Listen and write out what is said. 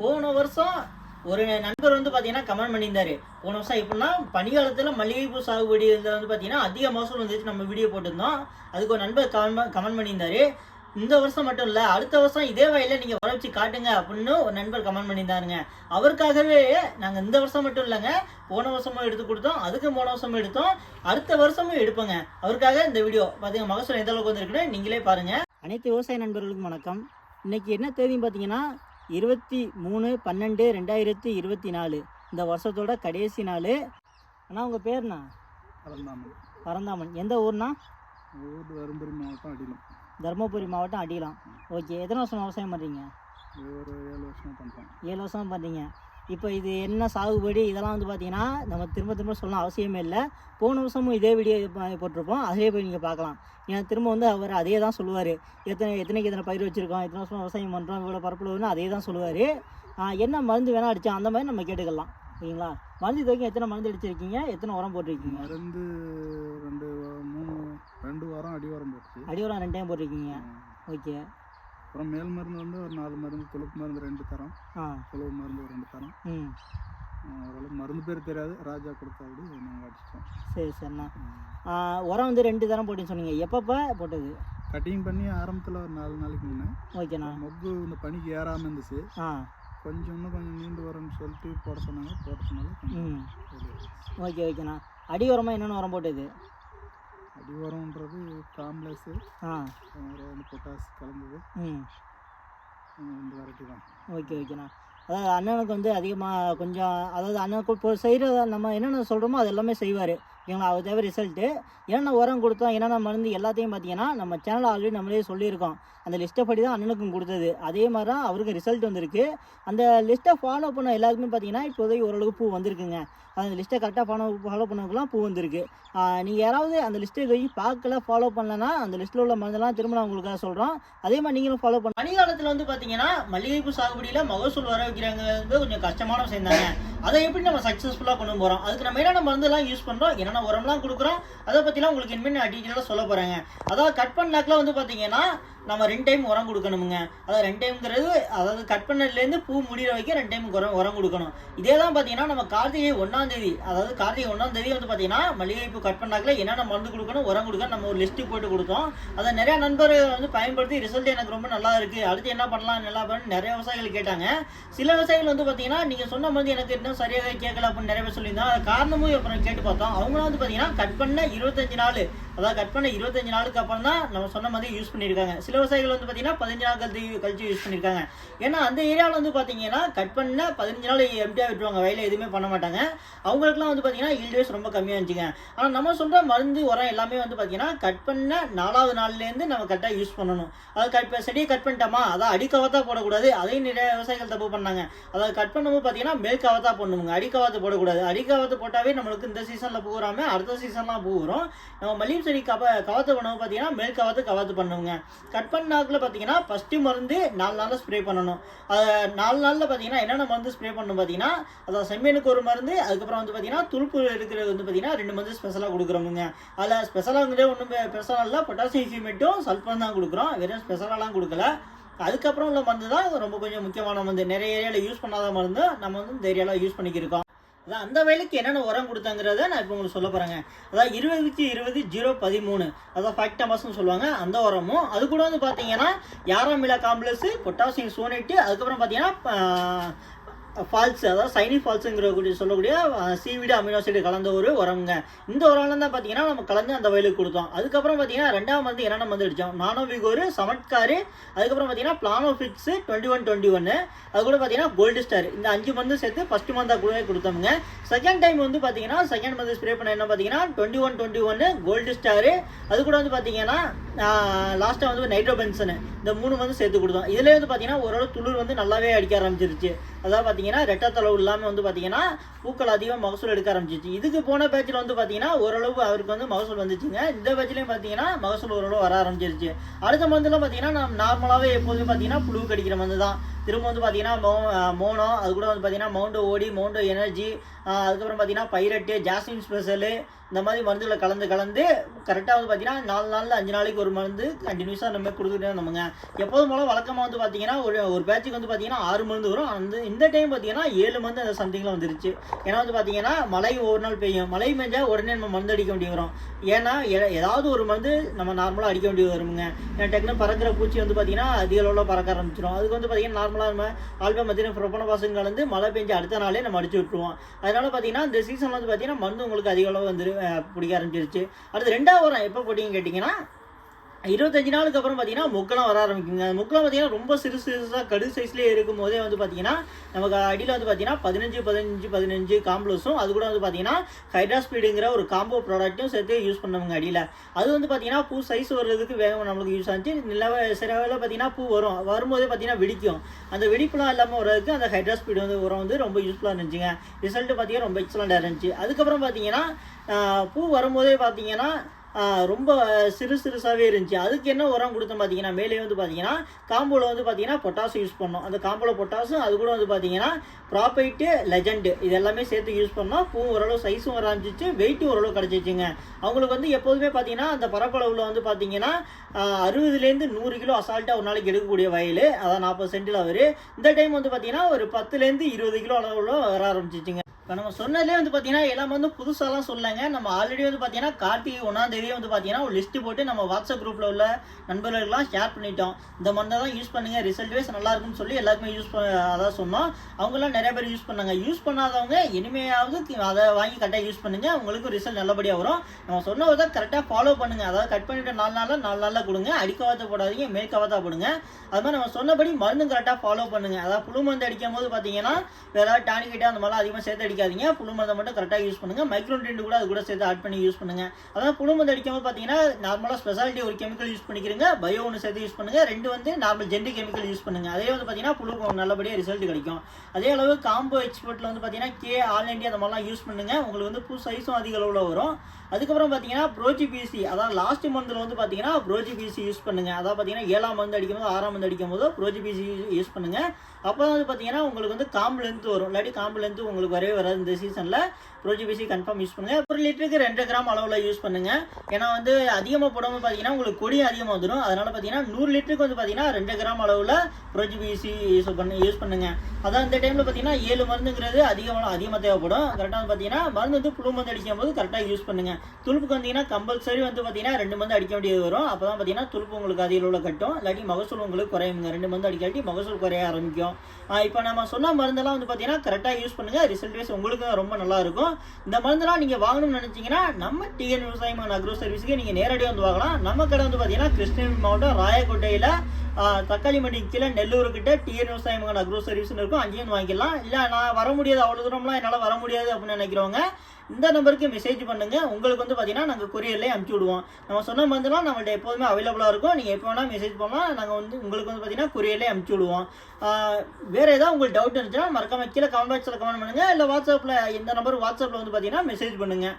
போன வருஷம் ஒரு நண்பர் வந்து பார்த்தீங்கன்னா கமெண்ட் பண்ணியிருந்தாரு. போன வருஷம் எப்படின்னா பனிகாலத்தில் மல்லிகைப்பூ சாகுபடி இதில் வந்து பார்த்தீங்கன்னா அதிக மகசூல் வந்துச்சு. நம்ம வீடியோ போட்டிருந்தோம். அதுக்கு ஒரு நண்பர் கமெண்ட் கமெண்ட் பண்ணியிருந்தாரு. இந்த வருஷம் மட்டும் இல்லை அடுத்த வருஷம் இதே வயலில் நீங்கள் வர வச்சு காட்டுங்க அப்படின்னு ஒரு நண்பர் கமெண்ட் பண்ணியிருந்தாருங்க. அவருக்காகவே நாங்கள் இந்த வருஷம் மட்டும் இல்லைங்க போன வருஷமும் எடுத்து கொடுத்தோம் அதுக்கு போன வருஷமும் எடுத்தோம். அடுத்த வருஷமும் எடுப்போங்க. அவருக்காக இந்த வீடியோ பார்த்தீங்க மகசூல் எந்த அளவுக்கு வந்துருக்குன்னு நீங்களே பாருங்கள் அனைத்து விவசாய நண்பர்களுக்கும் வணக்கம். இன்னைக்கு என்ன தேதின்னு பார்த்தீங்கன்னா இருபத்தி மூணு பன்னெண்டு ரெண்டாயிரத்தி இருபத்தி நாலு. இந்த வருஷத்தோட கடைசி நாள். அண்ணா உங்கள் பேர்ண்ணா? பரந்தாமன். பரந்தாமன். எந்த ஊர்னா ஊர் தருமபுரி மாவட்டம் அடிலம். தருமபுரி மாவட்டம் அடிலாம். ஓகே. எத்தனை வருஷம் விவசாயம் பண்ணுறீங்க ஒரு ஏழு வருஷமா பண்ணுறோம் ஏழு வருஷம் பண்ணுறீங்க இப்போ இது என்ன சாகுபடி? இதெல்லாம் வந்து பார்த்தீங்கன்னா நம்ம திரும்ப திரும்ப சொல்லணும் அவசியமே இல்லை. போன வருஷமும் இதே வீடியோ போட்டிருப்போம். அதிலே போய் நீங்கள் பார்க்கலாம். ஏன்னா திரும்ப வந்து அவர் அதே தான் சொல்லுவார். எத்தனை எத்தனைக்கு எத்தனை பயிர் வச்சுருக்கோம் எத்தனை வருஷம் விவசாயம் பண்ணுறோம் இவ்வளோ பரப்புலன்னு அதே தான் சொல்லுவார். என்ன மருந்து வேணால் அடித்தோம் அந்த மாதிரி நம்ம கேட்டுக்கலாம். ஓகேங்களா மருந்து இது வரைக்கும் எத்தனை மருந்து அடிச்சிருக்கீங்க? எத்தனை உரம் போட்டிருக்கீங்க? மருந்து ரெண்டு மூணு ரெண்டு வாரம் அடி வாரம் போட்டுச்சு. அடி உரம் ரெண்டு டைம் போட்டிருக்கீங்க. ஓகே. அப்புறம் மேல் மருந்து வந்து ஒரு நாலு மருந்து துளுப்பு மருந்து ரெண்டு தரோம். ஆ. துளுவு மருந்து ஒரு ரெண்டு தரோம். ம். ஓரளவு மருந்து பேர் தெரியாது. ராஜா கொடுத்தா அப்படி நாங்கள் அடிச்சிட்டோம். சரி சரிண்ணா. உரம் வந்து ரெண்டு தரம் போட்டுன்னு சொன்னீங்க. எப்பப்போ போட்டது? கட்டிங் பண்ணி ஆரம்பத்தில் ஒரு நாலு நாளைக்கு முன்னே. ஓகேண்ணா. மொக்கு இந்த பனிக்கு ஏறாமல் இருந்துச்சு. ஆ. கொஞ்சம் இன்னும் கொஞ்சம் நீண்டு வரேன்னு சொல்லிட்டு போட சொன்னாங்க. போட்டதுனால கொஞ்சம் ம். வெளியே. ஓகே ஓகேண்ணா. அடி உரமாக என்னென்ன உரம் போட்டது? அடி உரம்ன்றது காம்ப்ளெக்ஸு ஆ. வந்து பொட்டாஸ் கலந்தது. ம். இந்த வெரைட்டி தான். ஓகே ஓகேண்ணா அதாவது அண்ணனுக்கு வந்து அதிகமாக கொஞ்சம் அதாவது அண்ணனுக்கு இப்போ செய்கிற நம்ம என்னென்ன சொல்கிறோமோ அது எல்லாமே செய்வார். ஓகேங்களா அது தேவை ரிசல்ட்டு என்னென்ன உரம் கொடுத்தோம் என்னென்ன மருந்து எல்லாத்தையும் பார்த்தீங்கன்னா நம்ம சேனலில் ஆல்ரெடி நம்மளே சொல்லியிருக்கோம். அந்த லிஸ்ட்டை படி தான் அண்ணனுக்கும் கொடுத்தது. அதே மாதிரி தான் அவருக்கு ரிசல்ட் வந்திருக்கு. அந்த லிஸ்ட்டை ஃபாலோ பண்ண எல்லாருக்குமே பார்த்தீங்கன்னா இப்போதைக்கு ஓரளவுக்கு பூ வந்திருக்குங்க. அந்த லிஸ்ட்டை கரெக்டாக ஃபாலோ ஃபாலோ பண்ணவங்கலாம் பூ வந்திருக்கு. நீங்கள் யாராவது அந்த லிஸ்ட்டை போய் பார்க்கல ஃபாலோ பண்ணலன்னா அந்த லிஸ்ட்டில் உள்ள மருந்தெல்லாம் திரும்ப நான் உங்களுக்காக சொல்கிறோம் அதே மாதிரி நீங்களும் ஃபாலோ பண்ண பனிக்காலத்தில் வந்து பார்த்தீங்கன்னா மல்லிகைப்பூ சாகுபடியில் மகசூல் வர வைக்கிறாங்க வந்து கொஞ்சம் கஷ்டமான விஷயம் தாங்க அதை எப்படி நம்ம சக்ஸஸ்ஃபுல்லாக கொண்டு போகிறோம் அதுக்கு நம்ம என்னென்ன மருந்தெல்லாம் யூஸ் பண்ணுறோம் என்னென்ன உரம்லாம் கொடுக்குறோம் அதை பற்றிலாம் உங்களுக்கு இனிமேல் நான் டீட்டெயிலாக சொல்ல போகிறேங்க அதாவது கட் பண்ணாக்கில் வந்து பார்த்தீங்கன்னா நம்ம ரெண்டு டைம் உரம் கொடுக்கணுமுங்க. அதாவது ரெண்டு டைம்ங்கிறது அதாவது கட் பண்ணதுலேருந்து பூ முடிகிற வரைக்கும் ரெண்டு டைம் உரம் உரம் கொடுக்கணும். இதே தான் பார்த்தீங்கன்னா நம்ம கார்த்திகை ஒன்றாந்தேதி அதாவது கார்த்திகை ஒன்றாந்தேதி வந்து பார்த்தீங்கன்னா மல்லிகைப்பூ கட் பண்ணாக்கில் என்னென்ன மருந்து கொடுக்கணும் உரம் கொடுக்கணும் நம்ம ஒரு லிஸ்ட்டு போட்டு கொடுத்தோம். அதை நிறையா நண்பர்கள் வந்து பயன்படுத்தி ரிசல்ட் எனக்கு ரொம்ப நல்லா இருக்குது அடுத்து என்ன பண்ணலாம் நல்லா பண்ணு நிறைய விவசாயிகள் கேட்டாங்க. சில விவசாயிகள் வந்து பார்த்தீங்கன்னா நீங்கள் சொன்ன மருந்து எனக்கு இன்னும் சரியாக கேட்கல அப்படின்னு நிறைய பேர் சொல்லியிருந்தோம் அதை காரணமும் அப்புறம் கேட்டு பார்த்தோம். அவங்களும் வந்து பார்த்தீங்கன்னா கட் பண்ண இருபத்தஞ்சு நாள். அதாவது கட் பண்ண இருபத்தஞ்சு நாளுக்கு அப்புறம் தான் நம்ம சொன்ன மாதிரி யூஸ் பண்ணியிருக்காங்க. சில விவசாயிகள் வந்து பார்த்தீங்கன்னா பதினஞ்சு நாள் கழிச்சு கழிச்சு யூஸ் பண்ணியிருக்காங்க. ஏன்னா அந்த ஏரியாவில் வந்து பார்த்தீங்கன்னா கட் பண்ண பதினஞ்சு நாள் எம்டியாக விட்டுருவாங்க. வயலில் எதுவுமே பண்ண மாட்டாங்க. அவங்களுக்குலாம் வந்து பார்த்தீங்கன்னா ஈல்டேஸ் ரொம்ப கம்மியாக இருந்துச்சுங்க. ஆனால் நம்ம சொல்கிற மருந்து உரம் எல்லாமே வந்து பார்த்தீங்கன்னா கட் பண்ண நாலாவது நாள்லேருந்து நம்ம கரெக்டாக யூஸ் பண்ணணும். அது கட் செடியை கட் பண்ணிட்டோமா? அதான் அடிக்கவத்தா போடக்கூடாது. அதையும் நிறைய விவசாயிகள் தப்பு பண்ணாங்க. அதாவது கட் பண்ணும்போது பார்த்தீங்கன்னா மேற்கவத்தா பண்ணுவோங்க அடிக்கவாத்து போடக்கூடாது. அடிக்கவாத்து போட்டாவே நம்மளுக்கு இந்த சீசனில் பூ அடுத்த சீசன்லாம் பூ வரும். நம்ம மல்லிகை செடி கவ கவாத்து உணவு பார்த்தீங்கன்னா மேல் கவாத்து கவாத்து பண்ணுவோங்க கட் பண்ணாக்கில் பார்த்தீங்கன்னா ஃபஸ்ட்டு மருந்து நாலு நாளில் ஸ்ப்ரே பண்ணணும். அது நாலு நாளில் பார்த்தீங்கன்னா என்னென்ன மருந்து ஸ்ப்ரே பண்ணணும் பார்த்தீங்கன்னா அதாவது செம்மீனுக்கு ஒரு மருந்து அதுக்கப்புறம் வந்து பார்த்தீங்கன்னா துருப்பு இருக்கிறது வந்து பார்த்தீங்கன்னா ரெண்டு மருந்து ஸ்பெஷலாக கொடுக்குறோமுங்க. அதில் ஸ்பெஷலாங்கிறதே ஒன்றும் பெருசாக இல்லை பொட்டாசியம் ஃபியூமேட்டும் சல்ஃபர் தான் கொடுக்குறோம். வெறும் ஸ்பெஷலாலாம் கொடுக்கல. அதுக்கப்புறம் உள்ள மருந்து தான் ரொம்ப கொஞ்சம் முக்கியமான மருந்து. நிறைய ஏரியாவில் யூஸ் பண்ணாத மருந்து நம்ம வந்து இந்த ஏரியாவில் யூஸ் பண்ணிக்கிருக்கோம். அதான் அந்த வயலுக்கு என்னென்ன உரம் கொடுத்தாங்கிறத நான் இப்போ உங்களுக்கு சொல்ல போகிறேங்க அதாவது இருபதுக்கு இருபது ஜீரோ பதிமூணு. அதான் ஃபேக்டமஸ்னு சொல்லுவாங்க. அந்த உரமும் அது கூட வந்து பார்த்தீங்கன்னா யாராமிலா காம்ப்ளெக்ஸு பொட்டாசியம் சோனேட்டு அதுக்கப்புறம் பார்த்தீங்கன்னா ஃபால்ஸ் அதாவது சைனி ஃபால்ஸுங்கிற கூடிய சொல்லக்கூடிய சிவிடி அமினோசைடு கலந்த ஒரு உரம்ங்க. இந்த உரம்லாம் தான் பார்த்தீங்கன்னா நம்ம கலந்து அந்த வயலுக்கு கொடுத்தோம். அதுக்கப்புறம் பார்த்தீங்கன்னா ரெண்டாம் மருந்து என்னென்ன மருந்து அடித்தோம் நானோவிகோரு சமட்காரு அதுக்கப்புறம் பார்த்தீங்கன்னா பிளானோஃபிக்ஸு டுவெண்ட்டி ஒன் டுவெண்ட்டி ஒன்று அது கூட பார்த்தீங்கன்னா கோல்டு ஸ்டார் இந்த அஞ்சு மருந்து சேர்த்து ஃபஸ்ட்டு மந்தாக கூட கொடுத்தோமுங்க. செகண்ட் டைம் வந்து பார்த்தீங்கன்னா செகண்ட் மந்த் ஸ்ப்ரே பண்ண என்ன பார்த்தீங்கன்னா டுவெண்ட்டி ஒன் டுவெண்ட்டி ஒன்று கோல்டு ஸ்டாரு அது கூட வந்து பார்த்தீங்கன்னா லாஸ்ட்டாக வந்து நைட்ரோபென்சனு இந்த மூணு வந்து சேர்த்து கொடுத்தோம். இதுலேயே வந்து பார்த்தீங்கன்னா ஓரளவு துளிர் வந்து நல்லாவே அடிக்க ஆரம்பிச்சிருச்சு. அதாவது பார்த்தீங்கன்னா ரெட்டத்தளவு இல்லாமல் வந்து பார்த்தீங்கன்னா பூக்கள் அதிகமாக மகசூல் எடுக்க ஆரம்பிச்சிச்சு இதுக்கு போன பேட்சில் வந்து பார்த்தீங்கன்னா ஓரளவு அவருக்கு வந்து மகசூல் வந்துச்சுங்க. இந்த பேச்சிலையும் பார்த்தீங்கன்னா மகசூல் ஓரளவு வர ஆரம்பிச்சிருச்சு. அடுத்த மருந்துலாம் பார்த்தீங்கன்னா நம்ம நார்மலாகவே எப்போதுமே பார்த்தீங்கன்னா புழு கடிக்கிற மருந்து தான். திரும்ப வந்து பார்த்தீங்கன்னா மோ மோனோ அது கூட வந்து பார்த்தீங்கன்னா மவுண்டோ ஓடி மவுண்டோ எனர்ஜி அதுக்கப்புறம் பார்த்தீங்கன்னா பைரட்டு ஜாஸ்மின் ஸ்பெஷலு இந்த மாதிரி மருந்துகளை கலந்து கலந்து கரெக்டாக வந்து பார்த்தீங்கன்னா நாலு நாளில் அஞ்சு நாளைக்கு ஒரு மருந்து கண்டினியூஸாக நம்ம கொடுத்துட்டே இருந்தோமுங்க எப்போதும் போல வழக்கமாக வந்து பார்த்தீங்கன்னா ஒரு ஒரு பேட்சுக்கு வந்து பார்த்தீங்கன்னா ஆறு மருந்து வரும். அந்த இந்த டைம் பார்த்தீங்கன்னா ஏழு மருந்து அந்த சம்திங்கில் வந்துருச்சு. ஏன்னா வந்து பார்த்தீங்கன்னா மழை ஒரு நாள் பெய்யும். மழை பெஞ்சால் உடனே நம்ம மருந்து அடிக்க வேண்டி வரும். ஏன்னா எ- ஏதாவது ஒரு மருந்து நம்ம நார்மலாக அடிக்க வேண்டி வருங்க ஏன்னா டக்குனு பறக்கிற பூச்சி வந்து பார்த்தீங்கன்னா அதிக அளவில் பறக்க ஆரம்பிச்சிடும். அதுக்கு வந்து பார்த்தீங்கன்னா நார்மலாக நம்ம ஆல்பம் பார்த்தீங்கன்னா ப்ரொப்பன பாசம் கலந்து மழை பெஞ்சு அடுத்த நாளே நம்ம அடிச்சு விட்டுருவோம். அதனால பார்த்தீங்கன்னா இந்த சீசன் வந்து பார்த்தீங்கன்னா மருந்து உங்களுக்கு அதிக அளவு வந்துடும் பிடிக்க ஆரம்பிச்சிருச்சு. அடுத்து ரெண்டாவது உரம் எப்போ போட்டிங்கன்னு கேட்டிங்கன்னா இருபத்தஞ்சு நாளுக்கு அப்புறம் பார்த்தீங்கன்னா முக்கெல்லாம் வர ஆரம்பிக்குங்க. அந்த முக்கெல்லாம் பார்த்தீங்கன்னா ரொம்ப சிறு சிறுசாக கடு சைஸ்லேயே இருக்கும் போதே வந்து பார்த்தீங்கன்னா நமக்கு அடியில் வந்து பார்த்தீங்கன்னா பதினஞ்சு பதினஞ்சு பதினஞ்சு காம்ப்ளஸும் அது கூட வந்து பார்த்தீங்கன்னா ஹைட்ரா ஸ்பீடுங்கிற ஒரு காம்போ ப்ராடக்ட்டும் சேர்த்து யூஸ் பண்ணவங்க அடியில். அது வந்து பார்த்தீங்கன்னா பூ சைஸ் வர்றதுக்கு வேகம் நம்மளுக்கு யூஸ் ஆச்சு. நிலவ சில வேலை பார்த்தீங்கன்னா பூ வரும். வரும்போதே பார்த்தீங்கன்னா வெடிக்கும். அந்த வெடிப்புலாம் இல்லாமல் வர்றதுக்கு அந்த ஹைட்ரா ஸ்பீடு வந்து உரம் வந்து ரொம்ப யூஸ்ஃபுல்லாக இருந்துச்சுங்க. ரிசல்ட்டு பார்த்தீங்கன்னா ரொம்ப எக்ஸலண்ட்டாக இருந்துச்சு. அதுக்கப்புறம் பார்த்தீங்கன்னா பூ வரும்போதே பார்த்தீங்கன்னா ரொம்ப சிறு சிறுசாகவே இருந்துச்சு. அதுக்கு என்ன உரம் கொடுத்தோம் பார்த்தீங்கன்னா மேலே வந்து பார்த்தீங்கன்னா காம்போவில் வந்து பார்த்தீங்கன்னா பொட்டாசு யூஸ் பண்ணோம். அந்த காம்போவில் பொட்டாசும் அது கூட வந்து பார்த்தீங்கன்னா ப்ராப்பைட்டு லெஜண்டு இது எல்லாமே சேர்த்து யூஸ் பண்ணோம். பூ ஓரளவு சைஸும் வர வெயிட்டும் ஓரளவு கிடச்சிச்சுங்க. அவங்களுக்கு வந்து எப்போதுமே பார்த்தீங்கன்னா அந்த பரப்பளவில் வந்து பார்த்தீங்கன்னா அறுபதுலேருந்து நூறு கிலோ அசால்ட்டாக ஒரு நாளைக்கு எடுக்கக்கூடிய வயல். அதான் நாற்பது சென்டில் அவர். இந்த டைம் வந்து பார்த்தீங்கன்னா ஒரு பத்துலேருந்து இருபது கிலோ அளவில் வர ஆரம்பிச்சிச்சுங்க. இப்போ நம்ம சொன்னதுலேயே வந்து பார்த்தீங்கன்னா எல்லாம் வந்து புதுசாலாம் சொல்லலைங்க. நம்ம ஆல்ரெடி வந்து பார்த்தீங்கன்னா கார்த்திகை ஒன்றாம் தேதியே வந்து பார்த்தீங்கன்னா ஒரு லிஸ்ட்டு போட்டு நம்ம வாட்ஸ்அப் குரூப்பில் உள்ள நண்பர்களுக்கெல்லாம் ஷேர் பண்ணிட்டோம். இந்த மருந்தை தான் யூஸ் பண்ணுங்கள் ரிசல்ட் வைஸ் நல்லா இருக்குன்னு சொல்லி எல்லாருக்குமே யூஸ் பண்ண அதான் சொன்னோம். அவங்களாம் நிறைய பேர் யூஸ் பண்ணாங்க. யூஸ் பண்ணாதவங்க இனிமையாவது அதை வாங்கி கரெக்டாக யூஸ் பண்ணுங்க. உங்களுக்கு ரிசல்ட் நல்லபடியாக வரும். நம்ம சொன்னதை கரெக்டாக ஃபாலோ பண்ணுங்கள் அதாவது கட் பண்ணிவிட்டு நாலு நாளில் நாலு நாளில் கொடுங்க. அடிக்கவாத்த போடாதீங்க மேற்கவாத்தா போடுங்க. அது மாதிரி நம்ம சொன்னபடி மருந்து கரெக்டாக ஃபாலோ பண்ணுங்க. அதாவது புழு மருந்து அடிக்கும் போது பார்த்தீங்கன்னா வேறு ஏதாவது டானிக்கிட்ட அந்த மாதிரிலாம் அதிகமாக சேர்த்து அடிக்காதீங்க. புழு மருந்தை மட்டும் கரெக்டாக யூஸ் பண்ணுங்கள் மைக்ரோன்டென்ட் கூட அது கூட சேர்த்து ஆட் பண்ணி யூஸ் பண்ணுங்க. அதான் புழு மருந்து அடிக்கும் பார்த்தீங்கன்னா நார்மலாக ஸ்பெஷாலிட்டி ஒரு கெமிக்கல் யூஸ் பண்ணிக்கிறீங்க. பயோ ஒன்று சேர்த்து யூஸ் பண்ணுங்கள் ரெண்டு வந்து நார்மல் ஜென்டி கெமிக்கல் யூஸ் பண்ணுங்கள் அதே வந்து பார்த்தீங்கன்னா புழு நல்லபடியாக ரிசல்ட் கிடைக்கும். அதே அளவு காம்போ எக்ஸ்போர்ட்டில் வந்து பார்த்தீங்கன்னா கே ஆல் இண்டியா அந்த மாதிரிலாம் யூஸ் பண்ணுங்கள் உங்களுக்கு வந்து புது சைஸும் அதிக அளவில் வரும். அதுக்கப்புறம் பார்த்தீங்கன்னா ப்ரோஜி பிசி அதாவது லாஸ்ட் மந்தில் வந்து பார்த்தீங்கன்னா ப்ரோஜி பிசி யூஸ் பண்ணுங்கள் அதாவது பார்த்தீங்கன்னா ஏழாம் மந்த் அடிக்கும் போது ஆறாம் மருந்து அடிக்கும் போது ப்ரோஜி பிசி யூஸ் பண்ணுங்கள் அப்போ வந்து பார்த்தீங்கன்னா உங்களுக்கு வந்து காம்பு லென்த்து வரும். இல்லாட்டி காம்பு லென்த்து உங்களுக்கு வரவே வராது. இந்த சீசனில் ப்ரோஜிபிசி கன்ஃபார்ம் யூஸ் பண்ணுங்கள் ஒரு லிட்டருக்கு ரெண்டு கிராம் அளவில் யூஸ் பண்ணுங்கள் ஏன்னா வந்து அதிகமாக போடாமல் பார்த்தீங்கன்னா உங்களுக்கு கொடி அதிகமாக வந்துடும் அதனால் பார்த்தீங்கன்னா நூறு லிட்டருக்கு வந்து பார்த்தீங்கன்னா ரெண்டு கிராம் அளவில் ப்ரோஜிபிசி யூஸ் பண்ண யூஸ் பண்ணுங்கள் அதான் இந்த டைமில் பார்த்தீங்கன்னா ஏழு மருந்துங்கிறது அதிகமாக அதிகமாக தேவைப்படும். கரெக்டாக வந்து பார்த்தீங்கன்னா மருந்து வந்து புழு மருந்து அடிக்கும் போது கரெக்டாக யூஸ் பண்ணுங்க. துளுப்புக்கு வந்தீங்கன்னா கம்பல்சரி வந்து பார்த்தீங்கன்னா ரெண்டு மருந்து அடிக்க வேண்டியது வரும். அப்போ தான் பார்த்தீங்கன்னா துளுப்பு உங்களுக்கு அதிக அளவில் கட்டும். இல்லாட்டி மகசூல் உங்களுக்கு குறையுங்க. ரெண்டு மருந்து அடிக்காட்டி மகசூல் குறைய ஆரம்பிக்கும். இப்போ நம்ம சொன்ன மருந்தெல்லாம் வந்து பார்த்தீங்கன்னா கரெக்டாக யூஸ் பண்ணுங்க. ரிசல்ட் வைஸ் உங்களுக்கும் ரொம்ப நல்லா இருக்கும். இந்த மருந்தெல்லாம் நீங்கள் வாங்கணும்னு நினச்சிங்கன்னா நம்ம டிஎன் விவசாயம் அக்ரோ சர்வீஸுக்கு நீங்கள் நேரடியாக வந்து வாங்கலாம். நம்ம கடை வந்து பார்த்தீங்கன்னா கிருஷ்ணகிரி மாவட்டம் ராயக்கோட்டையில் தக்காளி மண்டி கீழே நெல்லூர் கிட்ட டிஎன் விவசாயம் அக்ரோ சர்வீஸ்னு இருக்கும். அங்கேயும் வாங்கிக்கலாம். இல்லை நான் வர முடியாது அவ்வளோ தூரம்லாம் என்னால் வர முடியாது அப்படின்னு நினைக்கிறவங்க இந்த நம்பருக்கு மெசேஜ் பண்ணுங்கள் உங்களுக்கு வந்து பார்த்தீங்கன்னா நாங்கள் கொரியர்லேயே அனுப்பிச்சி விடுவோம். நம்ம சொன்ன மருந்துலாம் நம்மள்ட்ட எப்போதுமே அவைலபிளாக இருக்கும். நீங்கள் எப்போ வேணால் மெசேஜ் பண்ணலாம். நாங்கள் வந்து உங்களுக்கு வந்து பார்த்தீங்கன்னா கொரியர்லேயே அனுப்பிச்சி விடுவோம். வேறு ஏதாவது உங்களுக்கு டவுட் இருந்துச்சுன்னா மறக்காமல் கீழே கமெண்ட் பாக்ஸில் கமெண்ட் பண்ணுங்கள் இல்லை வாட்ஸ்அப்பில் இந்த நம்பர் வாட்ஸ்அப்பில் வந்து பார்த்தீங்கன்னா மெசேஜ் பண்ணுங்கள்